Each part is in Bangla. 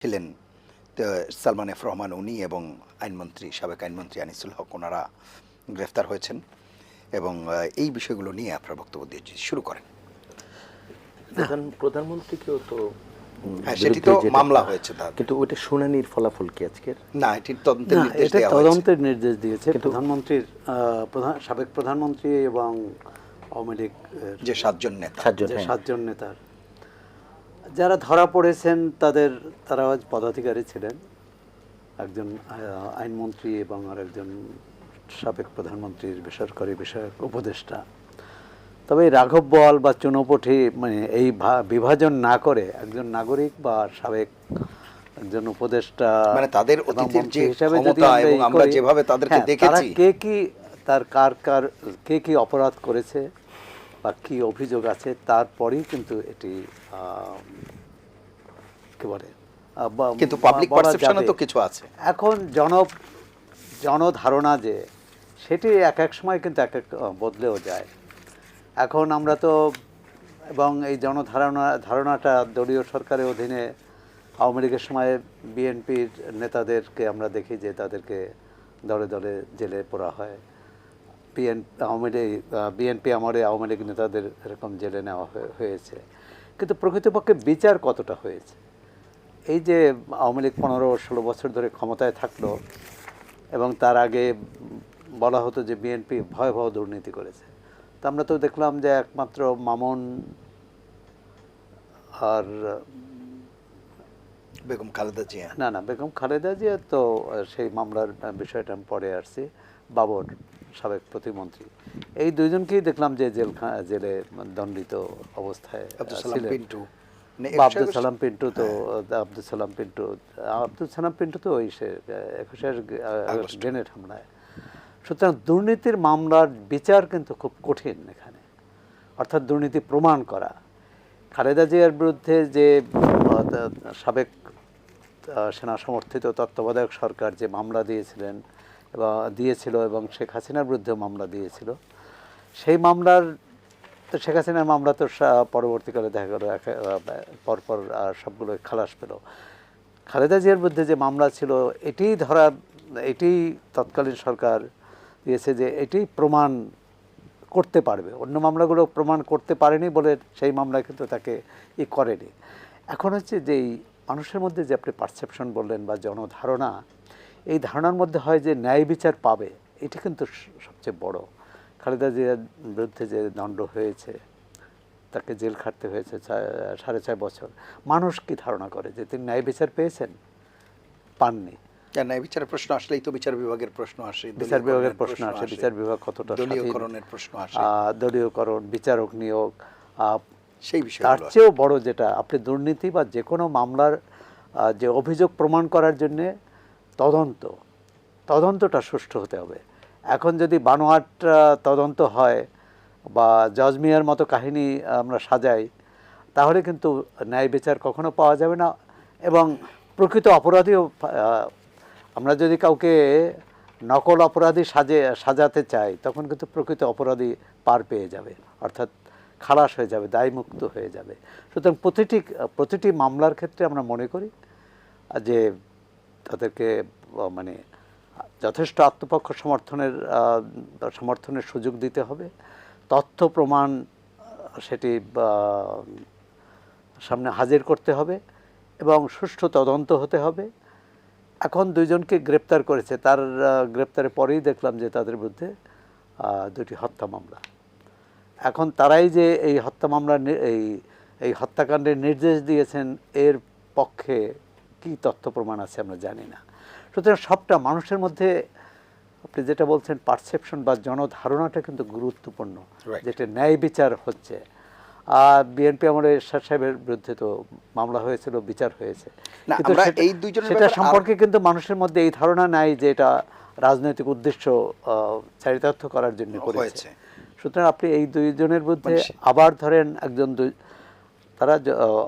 ছিলেন তো সালমান এফ রহমান উনি এবং আইনমন্ত্রী সাবেক আইনমন্ত্রী আনিসুল হক ওনারা গ্রেফতার হয়েছেন এবং এই বিষয়গুলো নিয়ে আপনার বক্তব্য দিয়ে শুরু করেন। প্রধানমন্ত্রীকেও তো হ্যাঁ সেটি তো মামলা হয়েছে তার। কিন্তু ওইটা শুনানির ফলাফল কি আজকের? না এটি তদন্তের নির্দেশ দেওয়া হয়েছে। তদন্তের নির্দেশ দিয়েছে। প্রধানমন্ত্রীর আহ, প্রধান সাবেক প্রধানমন্ত্রী এবং আওয়ামী লীগ যে সাতজন নেতা। সাতজন হ্যাঁ। সাতজন নেতার যারা ধরা পড়েছেন তাদের তারা আজ পদাধিকারী ছিলেন একজন আইনমন্ত্রী এবং আর একজন সাবেক প্রধানমন্ত্রীর বেসরকারি বিষয়ক উপদেষ্টা তবে এই রাঘব বল বা চুনোপঠি মানে এই বিভাজন না করে একজন নাগরিক বা সাবেক একজন উপদেষ্টা মানে তাদের এবং অতীতের যে হিসাবে যদি আমরা যেভাবে তাদেরকে হ্যাঁ, তারা দেখেছি। কে কি তার কার কার কে কি অপরাধ করেছে বা কি অভিযোগ আছে তারপরেই কিন্তু এটি কি বলে কিন্তু পাবলিক পারসেপশনে তো কিছু আছে। এখন জন জনধারণা যে সেটি এক এক সময় কিন্তু এক এক বদলেও যায়। এখন আমরা তো এবং এই জনধারণা ধারণাটা দলীয় সরকারের অধীনে আওয়ামী লীগের সময় বিএনপির নেতাদেরকে আমরা দেখি যে তাদেরকে দলে দলে জেলে পোড়া হয়। আওয়ামী লীগ বিএনপি আমলে আওয়ামী লীগ নেতাদের এরকম জেলে নেওয়া হয়ে- হয়েছে। কিন্তু প্রকৃতপক্ষে বিচার কতটা হয়েছে? এই যে আওয়ামী লীগ পনেরো ষোলো বছর ধরে ক্ষমতায় থাকল এবং তার আগে বলা হতো যে বিএনপি ভয়াবহ দুর্নীতি করেছে। তা আমরা তো দেখলাম যে একমাত্র মামুন আর বেগম খালেদা জিয়া। না না বেগম খালেদা জিয়া তো সেই মামলার বিষয়টা আমি পরে আসছি। বাবর। সাবেক প্রতিমন্ত্রী। এই দুইজনকেই দেখলাম যে জেল জেলে দণ্ডিত অবস্থায়। পিন্টু। মানে একশো আব্দুল সালাম পিন্টু তো আব্দুল সালাম পিন্টু আব্দুল সালাম পিন্টু তো ওই সে একুশের গ্রেনেড হামলায়। সুতরাং দুর্নীতির মামলার বিচার কিন্তু খুব কঠিন এখানে। অর্থাৎ দুর্নীতি প্রমাণ করা। খালেদা জিয়ার বিরুদ্ধে যে সাবেক সেনা সমর্থিত তত্ত্বাবধায়ক সরকার যে মামলা দিয়েছিলেন দিয়েছিল এবং শেখ হাসিনার বিরুদ্ধে মামলা দিয়েছিল। সেই মামলার, তো শেখ হাসিনার মামলা তো পরবর্তীকালে দেখা গেল পরপর সবগুলো খালাস পেল। খালেদা জিয়ার বিরুদ্ধে যে মামলা ছিল, এটি ধরা, এটি তৎকালীন সরকার দিয়েছে যে এটি প্রমাণ করতে পারবে। অন্য মামলাগুলো প্রমাণ করতে পারেনি বলে সেই মামলা কিন্তু তাকে ই করেনি। এখন হচ্ছে যে এই মানুষের মধ্যে যে আপনি পারসেপশন বললেন বা জনধারণা এই ধারণার মধ্যে হয় যে ন্যায় বিচার পাবে। এটি কিন্তু সবচেয়ে বড়। খালেদা জিয়ার বিরুদ্ধে যে দণ্ড হয়েছে তাকে জেল খাটতে হয়েছে সাড়ে ছয় বছর। মানুষ কি ধারণা করে যে তিনি ন্যায় বিচার পেয়েছেন? পাননি। ন্যায় বিচারের প্রশ্ন আসলেই তো বিচার বিভাগের প্রশ্ন আসে বিচার বিভাগের প্রশ্ন আসে বিচার বিভাগ কতটা দলীয়করণের প্রশ্ন আসে। দলীয়করণ বিচারক নিয়োগ সেই তার বিষয়গুলো চেয়েও বড় যেটা আপনি দুর্নীতি বা যে কোনো মামলার যে অভিযোগ প্রমাণ করার জন্যে তদন্ত, তদন্তটা সুষ্ঠু হতে হবে। এখন যদি বানোয়াট তদন্ত হয় বা জজমিয়ার মতো কাহিনী আমরা সাজাই, তাহলে কিন্তু ন্যায় বিচার কখনো পাওয়া যাবে না এবং প্রকৃত অপরাধীও আমরা যদি কাউকে নকল অপরাধী সাজে, সাজাতে চাই, তখন কিন্তু প্রকৃত অপরাধী পার পেয়ে যাবে, অর্থাৎ খালাস হয়ে যাবে, দায়মুক্ত হয়ে যাবে। সুতরাং প্রতিটি প্রতিটি মামলার ক্ষেত্রে আমরা মনে করি যে তাদেরকে মানে যথেষ্ট আত্মপক্ষ সমর্থনের সমর্থনের সুযোগ দিতে হবে। তথ্য প্রমাণ, সেটি সামনে হাজির করতে হবে এবং সুষ্ঠু তদন্ত হতে হবে। এখন দুইজনকে গ্রেপ্তার করেছে। তার গ্রেপ্তারের পরেই দেখলাম যে তাদের বিরুদ্ধে দুটি হত্যা মামলা। এখন তারাই যে এই হত্যা মামলার এই এই হত্যাকাণ্ডের নির্দেশ দিয়েছেন, এর পক্ষে কি তথ্য প্রমাণ আছে আমরা জানি না। সুতরাং সবটা মানুষের মধ্যে আপনি যেটা বলছেন পারসেপশন বা জনধারণাটা কিন্তু গুরুত্বপূর্ণ যেটা ন্যায় বিচার হচ্ছে। আর বিএনপি আমাদের এরশাদ সাহেবের বিরুদ্ধে তো মামলা হয়েছিল বিচার হয়েছে। এই দুইজনের সেটা সম্পর্কে কিন্তু মানুষের মধ্যে এই ধারণা নাই যে এটা রাজনৈতিক উদ্দেশ্য চারিতার্থ করার জন্য করেছে। সুতরাং আপনি এই দুইজনের বিরুদ্ধে মানে আবার ধরেন একজন দুই তারা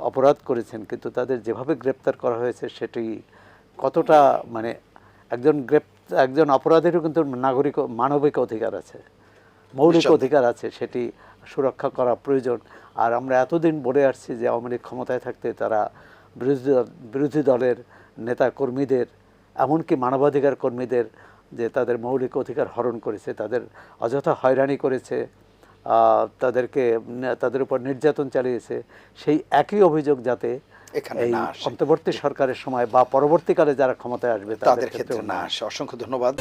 অপরাধ করেছেন কিন্তু তাদের যেভাবে গ্রেপ্তার করা হয়েছে সেটি কতটা মানে একজন গ্রেপ একজন অপরাধেরও কিন্তু নাগরিক মানবিক অধিকার আছে মৌলিক অধিকার আছে সেটি সুরক্ষা করা প্রয়োজন। আর আমরা এতদিন বলে আসছি যে আওয়ামী লীগ ক্ষমতায় থাকতে তারা বিরোধী বিরোধী দলের নেতা কর্মীদের এমনকি মানবাধিকার কর্মীদের যে তাদের মৌলিক অধিকার হরণ করেছে তাদের অযথা হয়রানি করেছে তাদেরকে তাদের উপর নির্যাতন চালিয়েছে সেই একই অভিযোগ যাতে এখানে এই। অন্তর্বর্তী সরকারের সময় বা পরবর্তীকালে যারা ক্ষমতায় আসবে তাদের ক্ষেত্রে না। আসে। অসংখ্য ধন্যবাদ।